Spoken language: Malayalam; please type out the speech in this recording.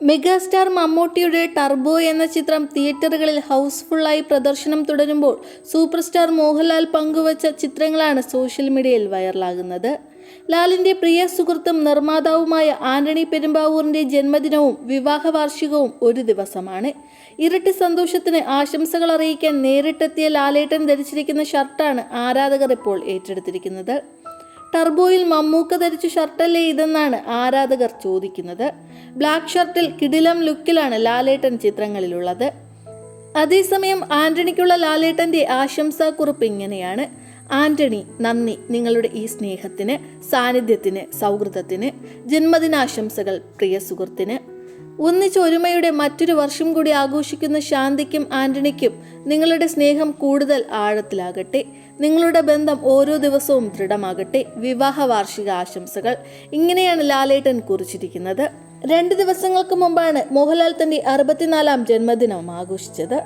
മെഗാസ്റ്റാർ മമ്മൂട്ടിയുടെ ടർബോ എന്ന ചിത്രം തിയേറ്ററുകളിൽ ഹൗസ്ഫുള്ളായി പ്രദർശനം തുടരുമ്പോൾ സൂപ്പർ സ്റ്റാർ മോഹൻലാൽ പങ്കുവച്ച ചിത്രങ്ങളാണ് സോഷ്യൽ മീഡിയയിൽ വൈറലാകുന്നത്. ലാലിന്റെ പ്രിയ സുഹൃത്തും നിർമ്മാതാവുമായ ആന്റണി പെരുമ്പാവൂറിന്റെ ജന്മദിനവും വിവാഹ വാർഷികവും ഒരു ദിവസമാണ്. ഇരട്ടി സന്തോഷത്തിന് ആശംസകൾ അറിയിക്കാൻ നേരിട്ടെത്തിയ ലാലേട്ടൻ ധരിച്ചിരിക്കുന്ന ഷർട്ടാണ് ആരാധകർ ഇപ്പോൾ ഏറ്റെടുത്തിരിക്കുന്നത്. ടർബോയിൽ മമ്മൂക്ക ധരിച്ച ഷർട്ടല്ലേ ഇതെന്നാണ് ആരാധകർ ചോദിക്കുന്നത്. ബ്ലാക്ക് ഷർട്ടിൽ കിടിലം ലുക്കിലാണ് ലാലേട്ടൻ ചിത്രങ്ങളിലുള്ളത്. അതേസമയം ആന്റണിക്കുള്ള ലാലേട്ടന്റെ ആശംസാ കുറിപ്പ് ഇങ്ങനെയാണ്. ആന്റണി നന്ദി നിങ്ങളുടെ ഈ സ്നേഹത്തിന് സാന്നിധ്യത്തിന് സൗഹൃദത്തിന് ജന്മദിനാശംസകൾ പ്രിയ സുഹൃത്തിന്. ഒന്നിച്ച് ഒരുമയുടെ മറ്റൊരു വർഷം കൂടി ആഘോഷിക്കുന്ന ശാന്തിക്കും ആന്റണിക്കും നിങ്ങളുടെ സ്നേഹം കൂടുതൽ ആഴത്തിലാകട്ടെ. നിങ്ങളുടെ ബന്ധം ഓരോ ദിവസവും ദൃഢമാകട്ടെ. വിവാഹ വാർഷിക ആശംസകൾ. ഇങ്ങനെയാണ് ലാലേട്ടൻ കുറിച്ചിരിക്കുന്നത്. രണ്ട് ദിവസങ്ങൾക്ക് മുമ്പാണ് മോഹൻലാൽ തന്റെ അറുപത്തിനാലാം ജന്മദിനം ആഘോഷിച്ചത്.